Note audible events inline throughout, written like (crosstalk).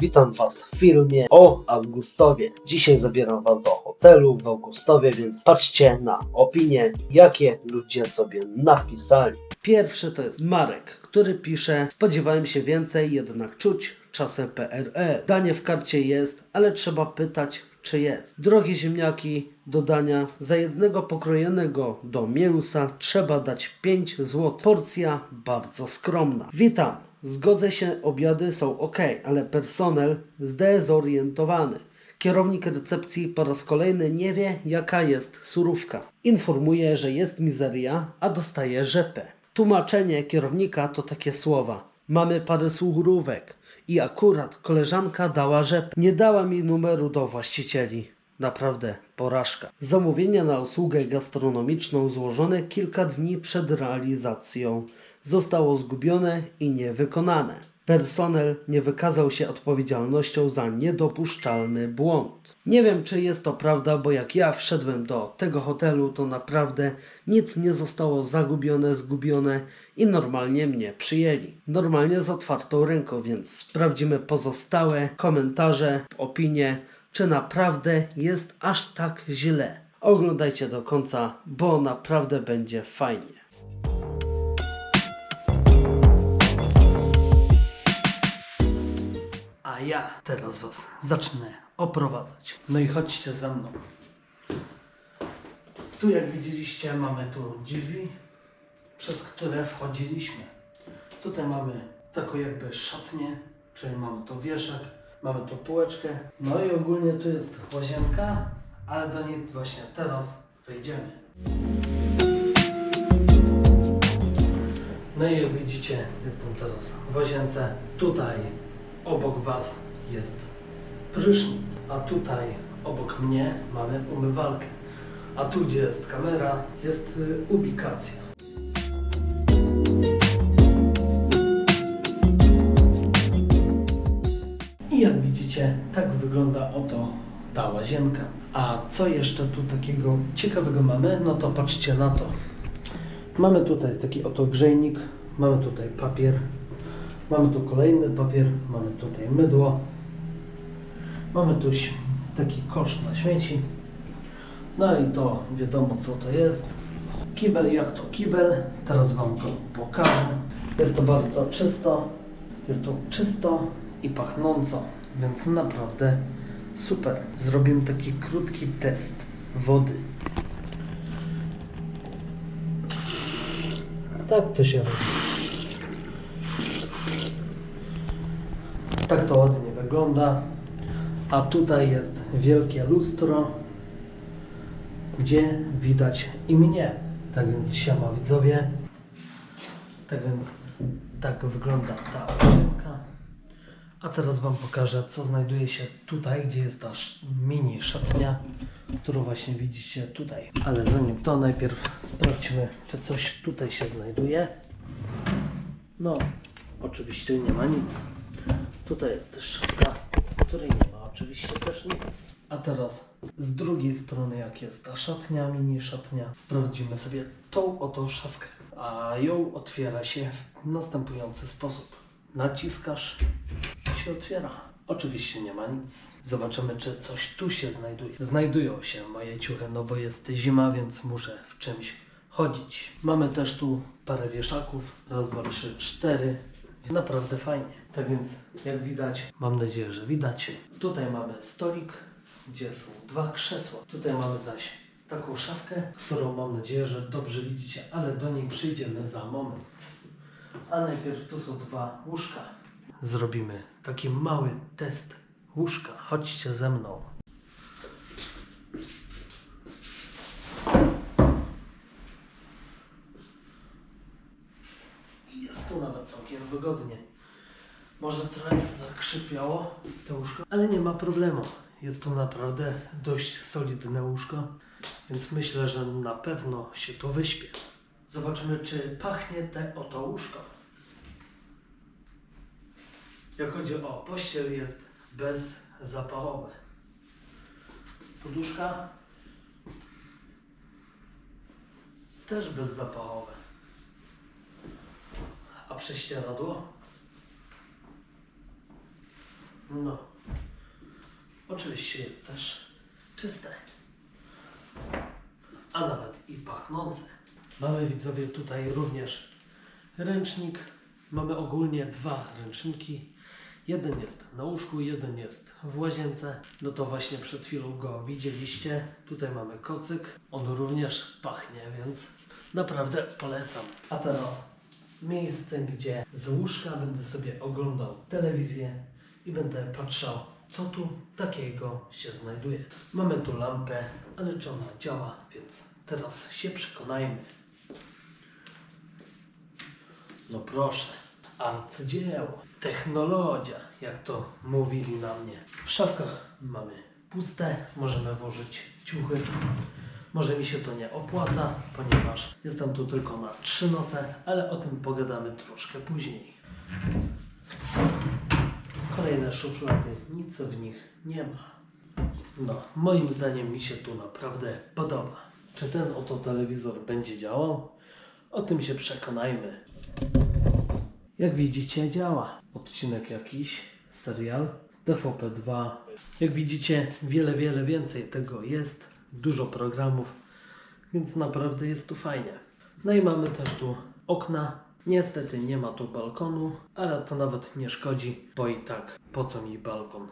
Witam Was w filmie o Augustowie. Dzisiaj zabieram Was do hotelu w Augustowie, więc patrzcie na opinie, jakie ludzie sobie napisali. Pierwszy to jest Marek, który pisze Spodziewałem się więcej, jednak czuć czasem PRL. Danie w karcie jest, ale trzeba pytać, czy jest. Drogie ziemniaki do dania za jednego pokrojonego do mięsa trzeba dać 5 zł. Porcja bardzo skromna. Witam. Zgodzę się, obiady są ok, ale personel zdezorientowany. Kierownik recepcji po raz kolejny nie wie, jaka jest surówka. Informuje, że jest mizeria, a dostaje rzepę. Tłumaczenie kierownika to takie słowa. Mamy parę surówek i akurat koleżanka dała rzepę. Nie dała mi numeru do właścicieli. Naprawdę porażka. Zamówienie na usługę gastronomiczną złożone kilka dni przed realizacją zostało zgubione i niewykonane. Personel nie wykazał się odpowiedzialnością za niedopuszczalny błąd. Nie wiem, czy jest to prawda, bo jak ja wszedłem do tego hotelu, to naprawdę nic nie zostało zagubione, zgubione i normalnie mnie przyjęli. Normalnie z otwartą ręką, więc sprawdzimy pozostałe komentarze, opinie, czy naprawdę jest aż tak źle. Oglądajcie do końca, bo naprawdę będzie fajnie. A ja teraz Was zacznę oprowadzać. No i chodźcie ze mną. Tu jak widzieliście mamy tu drzwi, przez które wchodziliśmy. Tutaj mamy taką jakby szatnię, czyli mamy tu wieszak, mamy tu półeczkę. No i ogólnie tu jest łazienka, ale do niej właśnie teraz wejdziemy. No i jak widzicie, jestem teraz w łazience. Tutaj obok Was jest prysznic, a tutaj obok mnie mamy umywalkę. A tu, gdzie jest kamera, jest y, ubikacja. I jak widzicie, tak wygląda oto ta łazienka. A co jeszcze tu takiego ciekawego mamy? No to patrzcie na to. Mamy tutaj taki oto grzejnik, mamy tutaj papier, mamy tu kolejny papier, mamy tutaj mydło, mamy tu taki kosz na śmieci. No i to wiadomo co to jest. Kibel jak to kibel, teraz Wam go pokażę. Jest to bardzo czysto, jest to czysto i pachnąco, więc naprawdę super. Zrobimy taki krótki test wody. Tak to się robi. Tak to ładnie wygląda. A tutaj jest wielkie lustro, gdzie widać i mnie. Tak więc siema widzowie. Tak więc tak wygląda ta łazienka. A teraz Wam pokażę, co znajduje się tutaj, gdzie jest ta mini szatnia, którą właśnie widzicie tutaj. Ale zanim to, najpierw sprawdźmy, czy coś tutaj się znajduje. No, oczywiście nie ma nic. Tutaj jest szafka, w której nie ma oczywiście też nic. A teraz z drugiej strony, jak jest ta szatnia, mini szatnia, sprawdzimy sobie tą oto szafkę. A ją otwiera się w następujący sposób. Naciskasz i się otwiera. Oczywiście nie ma nic. Zobaczymy, czy coś tu się znajduje. Znajdują się moje ciuchy, no bo jest zima, więc muszę w czymś chodzić. Mamy też tu parę wieszaków. Raz, dwa, trzy, cztery. Naprawdę fajnie. Tak więc, jak widać, mam nadzieję, że widać. Tutaj mamy stolik, gdzie są dwa krzesła. Tutaj mamy zaś taką szafkę, którą mam nadzieję, że dobrze widzicie, ale do niej przyjdziemy za moment. A najpierw tu są dwa łóżka. Zrobimy taki mały test łóżka. Chodźcie ze mną. Jest tu nawet całkiem wygodnie. Może trochę zakrzypiało to łóżko, ale nie ma problemu. Jest to naprawdę dość solidne łóżko, więc myślę, że na pewno się tu wyśpię. Zobaczymy, czy pachnie te oto łóżko. Jak chodzi o pościel, jest bezzapachowe. Poduszka też bezzapachowe. A prześcieradło No. Oczywiście jest też czyste. A nawet i pachnące. Mamy widzowie tutaj również ręcznik. Mamy ogólnie dwa ręczniki. Jeden jest na łóżku, jeden jest w łazience. No to właśnie przed chwilą go widzieliście. Tutaj mamy kocyk. On również pachnie, więc naprawdę polecam. A teraz miejsce, gdzie z łóżka będę sobie oglądał telewizję i będę patrzał, co tu takiego się znajduje. Mamy tu lampę, ale czy ona działa, więc teraz się przekonajmy. No proszę, arcydzieło, technologia, jak to mówili na mnie. W szafkach mamy puste, możemy włożyć ciuchy. Może mi się to nie opłaca, ponieważ jestem tu tylko na trzy noce, ale o tym pogadamy troszkę później. Kolejne szuflady, nic w nich nie ma. No, moim zdaniem mi się tu naprawdę podoba. Czy ten oto telewizor będzie działał? O tym się przekonajmy. Jak widzicie, działa. Odcinek jakiś, serial, TVP2. Jak widzicie, wiele, wiele więcej tego jest. Dużo programów, więc naprawdę jest tu fajnie. No i mamy też tu okna. Niestety nie ma tu balkonu, ale to nawet nie szkodzi, bo i tak po co mi balkon?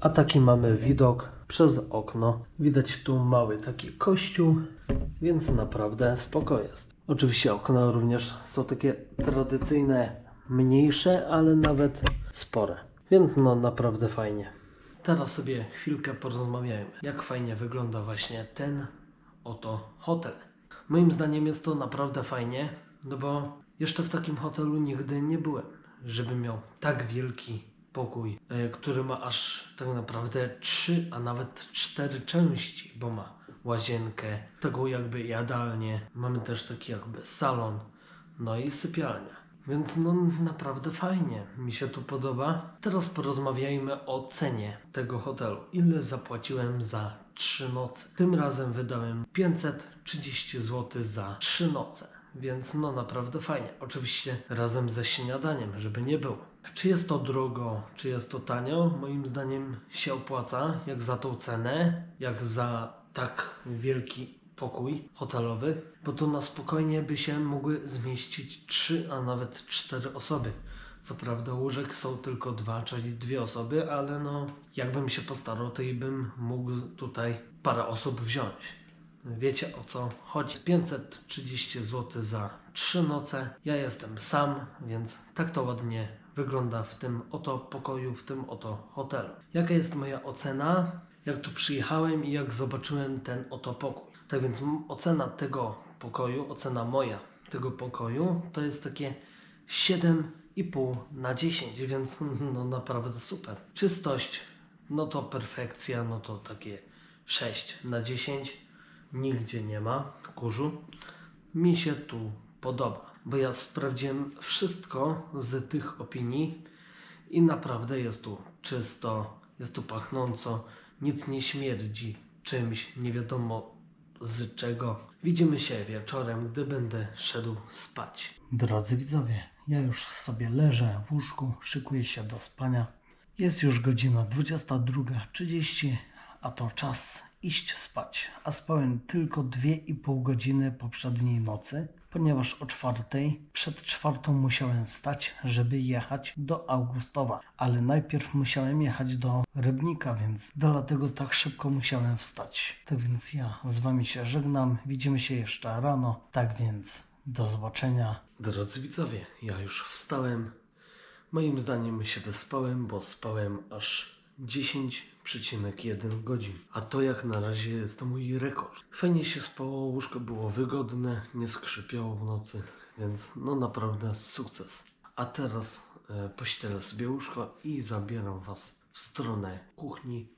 A taki mamy widok przez okno. Widać tu mały taki kościół, więc naprawdę spoko jest. Oczywiście okna również są takie tradycyjne, mniejsze, ale nawet spore. Więc no naprawdę fajnie. Teraz sobie chwilkę porozmawiajmy, jak fajnie wygląda właśnie ten oto hotel. Moim zdaniem jest to naprawdę fajnie, no bo jeszcze w takim hotelu nigdy nie byłem, żeby miał tak wielki pokój, e, który ma aż tak naprawdę trzy, a nawet cztery części, bo ma łazienkę, taką jakby jadalnię, mamy też taki jakby salon, no i sypialnia. Więc no naprawdę fajnie, mi się tu podoba. Teraz porozmawiajmy o cenie tego hotelu. Ile zapłaciłem za trzy noce? Tym razem wydałem 530 zł za trzy noce. Więc no naprawdę fajnie. Oczywiście razem ze śniadaniem, żeby nie było. Czy jest to drogo, czy jest to tanio? Moim zdaniem się opłaca, jak za tą cenę, jak za tak wielki pokój hotelowy, bo tu na spokojnie by się mogły zmieścić trzy, a nawet cztery osoby. Co prawda łóżek są tylko dwa, czyli dwie osoby, ale no jakbym się postarał, to i bym mógł tutaj parę osób wziąć. Wiecie o co chodzi. 530 zł za trzy noce. Ja jestem sam, więc tak to ładnie wygląda w tym oto pokoju, w tym oto hotelu. Jaka jest moja ocena? Jak tu przyjechałem i jak zobaczyłem ten oto pokój. Tak więc ocena tego pokoju, ocena moja tego pokoju to jest takie 7,5 na 10, więc (laughs) no naprawdę super. Czystość, no to perfekcja, no to takie 6 na 10. Nigdzie nie ma kurzu. Mi się tu podoba, bo ja sprawdziłem wszystko z tych opinii i naprawdę jest tu czysto, jest tu pachnąco, nic nie śmierdzi czymś, nie wiadomo z czego. Widzimy się wieczorem, gdy będę szedł spać. Drodzy widzowie, ja już sobie leżę w łóżku, szykuję się do spania. Jest już godzina 22.30, a to czas iść spać. A spałem tylko 2,5 godziny poprzedniej nocy, ponieważ o czwartej, przed czwartą musiałem wstać, żeby jechać do Augustowa. Ale najpierw musiałem jechać do Rybnika, więc dlatego tak szybko musiałem wstać. Tak więc ja z wami się żegnam, widzimy się jeszcze rano. Tak więc do zobaczenia. Drodzy widzowie, ja już wstałem. Moim zdaniem się wyspałem, bo spałem aż 10,1 godzin. A to jak na razie jest to mój rekord. Fajnie się spało, łóżko było wygodne, nie skrzypiało w nocy, więc no naprawdę sukces. A teraz e, pościelę sobie łóżko i zabieram Was w stronę kuchni.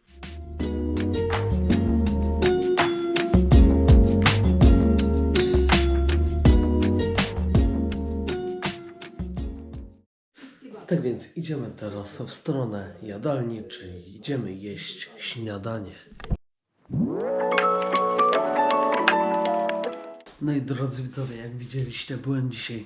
Więc idziemy teraz w stronę jadalni, czyli idziemy jeść śniadanie. No i drodzy widzowie, jak widzieliście, byłem dzisiaj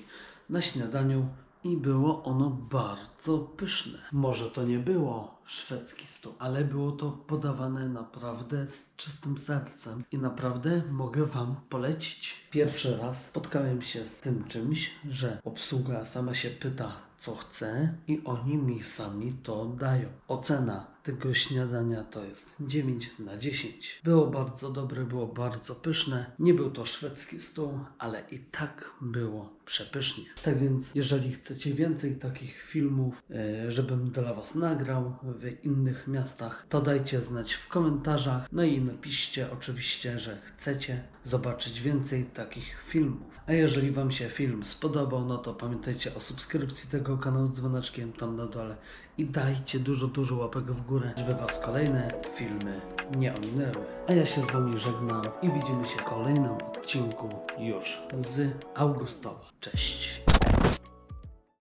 na śniadaniu i było ono bardzo pyszne. Może to nie było szwedzki stół, ale było to podawane naprawdę z czystym sercem i naprawdę mogę Wam polecić. Pierwszy raz spotkałem się z tym czymś, że obsługa sama się pyta, co chce i oni mi sami to dają. Ocena tego śniadania to jest 9 na 10. Było bardzo dobre, było bardzo pyszne. Nie był to szwedzki stół, ale i tak było przepysznie. Tak więc, jeżeli chcecie więcej takich filmów, e, żebym dla Was nagrał w innych miastach, to dajcie znać w komentarzach. No i napiszcie oczywiście, że chcecie zobaczyć więcej takich filmów. A jeżeli Wam się film spodobał, no to pamiętajcie o subskrypcji tego kanału z dzwoneczkiem tam na dole i dajcie dużo, dużo łapek w górę, żeby Was kolejne filmy nie ominęły. A ja się z Wami żegnam i widzimy się w kolejnym odcinku już z Augustowa. Cześć!